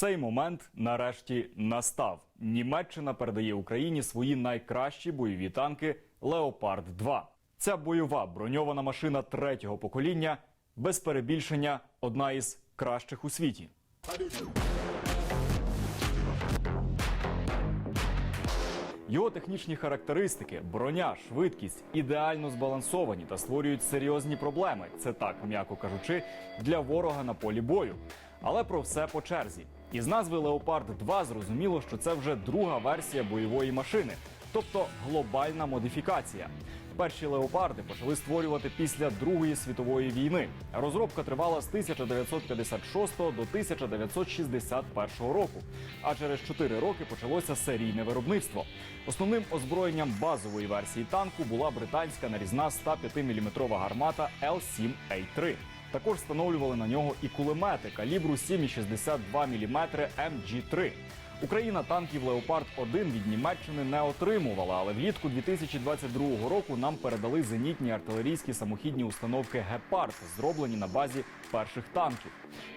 Цей момент нарешті настав. Німеччина передає Україні свої найкращі бойові танки Леопард 2 Ця бойова броньована машина третього покоління без перебільшення одна із кращих у світі. Його технічні характеристики, броня, швидкість ідеально збалансовані та створюють серйозні проблеми. Це так, м'яко кажучи, для ворога на полі бою. Але про все по черзі. Із назви Леопард 2 зрозуміло, що це вже друга версія бойової машини, тобто глобальна модифікація. Перші леопарди почали створювати після Другої світової війни. Розробка тривала з 1956 до 1961 року. А через 4 роки почалося серійне виробництво. Основним озброєнням базової версії танку була британська нарізна 105 мм гармата L7A3. Також встановлювали на нього і кулемети калібру 7,62 мм MG3. Україна танків Леопард 1 від Німеччини не отримувала, але влітку 2022 року нам передали зенітні артилерійські самохідні установки Гепард, зроблені на базі перших танків.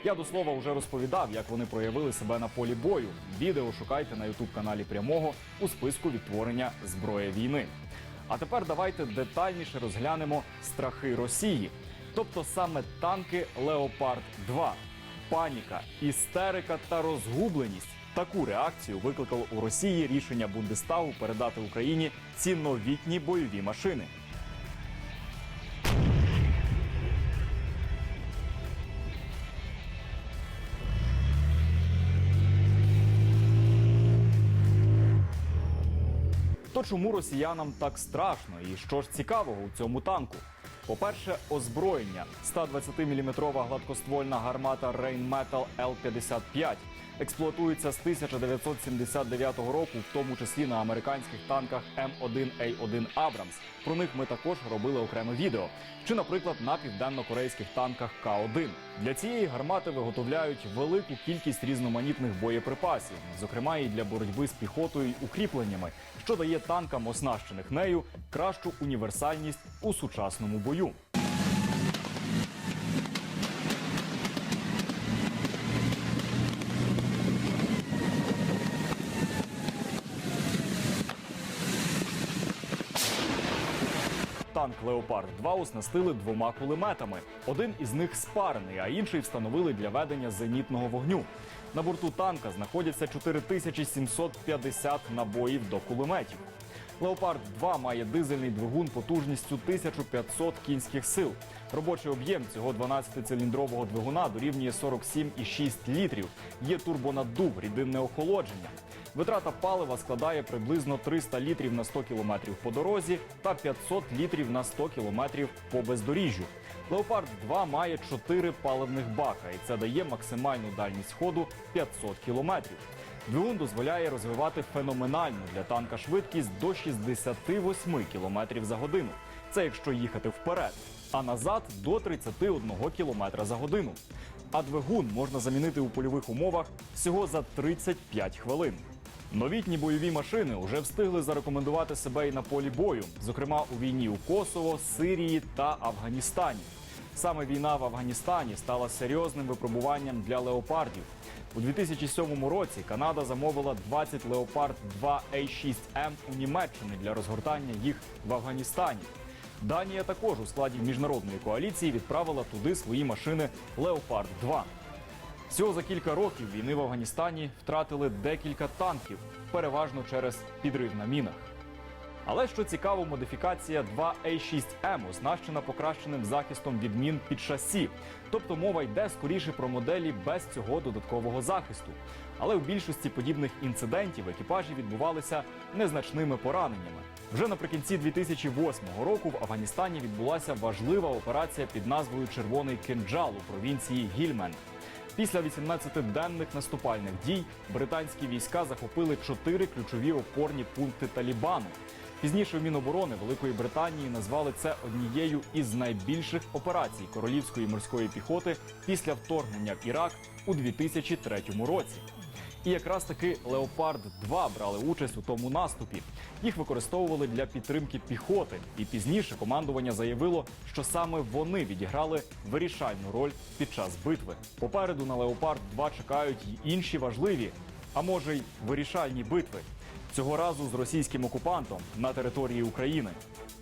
Я до слова вже розповідав, як вони проявили себе на полі бою. Відео шукайте на ютуб каналі прямого у списку відтворення зброя війни. А тепер давайте детальніше розглянемо страхи Росії, тобто саме танки Леопард 2 паніка, істерика та розгубленість. Таку реакцію викликало у Росії рішення Бундестагу передати Україні ці новітні бойові машини. То чому росіянам так страшно і що ж цікавого у цьому танку? По-перше, озброєння 120-мм гладкоствольна гармата Rheinmetall L-55 експлуатується з 1979 року, в тому числі на американських танках М1А1 Абрамс. Про них ми також робили окреме відео. Чи, наприклад, на південно-корейських танках К1. Для цієї гармати виготовляють велику кількість різноманітних боєприпасів, зокрема і для боротьби з піхотою й укріпленнями, що дає танкам, оснащених нею, кращу універсальність у сучасному бою. Танк Леопард 2 оснастили двома кулеметами. Один із них спарений, а інший встановили для ведення зенітного вогню. На борту танка знаходяться 4750 набоїв до кулеметів. Леопард 2 має дизельний двигун потужністю 1500 кінських сил. Робочий об'єм цього 12-циліндрового двигуна дорівнює 47,6 літрів. Є турбонаддув, рідинне охолодження. Витрата палива складає приблизно 300 літрів на 100 кілометрів по дорозі та 500 літрів на 100 кілометрів по бездоріжжю. Леопард 2 має 4 паливних бака, і це дає максимальну дальність ходу 500 кілометрів. Двигун дозволяє розвивати феноменальну для танка швидкість до 68 кілометрів за годину. Це якщо їхати вперед, а назад до 31 кілометра за годину. А двигун можна замінити у польових умовах всього за 35 хвилин. Новітні бойові машини вже встигли зарекомендувати себе і на полі бою, зокрема у війні у Косово, Сирії та Афганістані. Саме війна в Афганістані стала серйозним випробуванням для леопардів. У 2007 році Канада замовила 20 Леопард 2 A6M у Німеччини для розгортання їх в Афганістані. Данія також у складі міжнародної коаліції відправила туди свої машини Леопард 2 Всього за кілька років війни в Афганістані втратили декілька танків, переважно через підрив на мінах. Але що цікаво, модифікація 2A6M оснащена покращеним захистом від мін під шасі. Тобто мова йде скоріше про моделі без цього додаткового захисту. Але в більшості подібних інцидентів екіпажі відбувалися незначними пораненнями. Вже наприкінці 2008 року в Афганістані відбулася важлива операція під назвою Червоний кинджал у провінції Гільмен. Після 18-денних наступальних дій британські війська захопили чотири ключові опорні пункти Талібану. Пізніше в Міноборони Великої Британії назвали це однією із найбільших операцій королівської морської піхоти після вторгнення в Ірак у 2003 році. І якраз таки Леопард 2 брали участь у тому наступі. Їх використовували для підтримки піхоти, і пізніше командування заявило, що саме вони відіграли вирішальну роль під час битви. Попереду на Леопард 2 чекають й інші важливі, а може й вирішальні битви. Цього разу з російським окупантом на території України.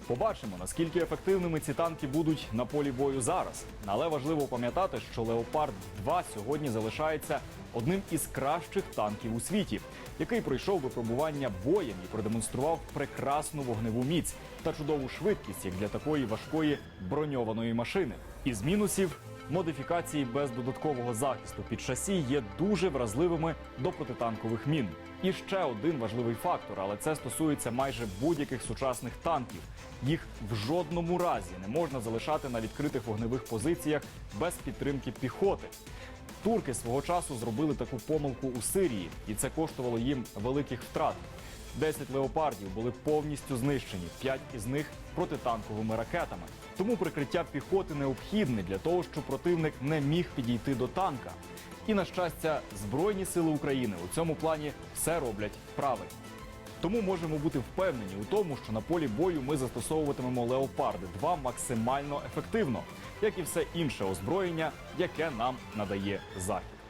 Побачимо, наскільки ефективними ці танки будуть на полі бою зараз. Але важливо пам'ятати, що Леопард 2 сьогодні залишається одним із кращих танків у світі, який пройшов випробування боєм і продемонстрував прекрасну вогневу міць та чудову швидкість як для такої важкої броньованої машини. Із мінусів модифікації без додаткового захисту під шасі є дуже вразливими до протитанкових мін. І ще один важливий фактор, але це стосується майже будь-яких сучасних танків. Їх в жодному разі не можна залишати на відкритих вогневих позиціях без підтримки піхоти. Турки свого часу зробили таку помилку у Сирії, і це коштувало їм великих втрат. 10 леопардів були повністю знищені, 5 із них протитанковими ракетами. Тому прикриття піхоти необхідне для того, щоб противник не міг підійти до танка. І на щастя, Збройні сили України у цьому плані все роблять правильно. Тому можемо бути впевнені у тому, що на полі бою ми застосовуватимемо леопарди 2 максимально ефективно, як і все інше озброєння, яке нам надає захід.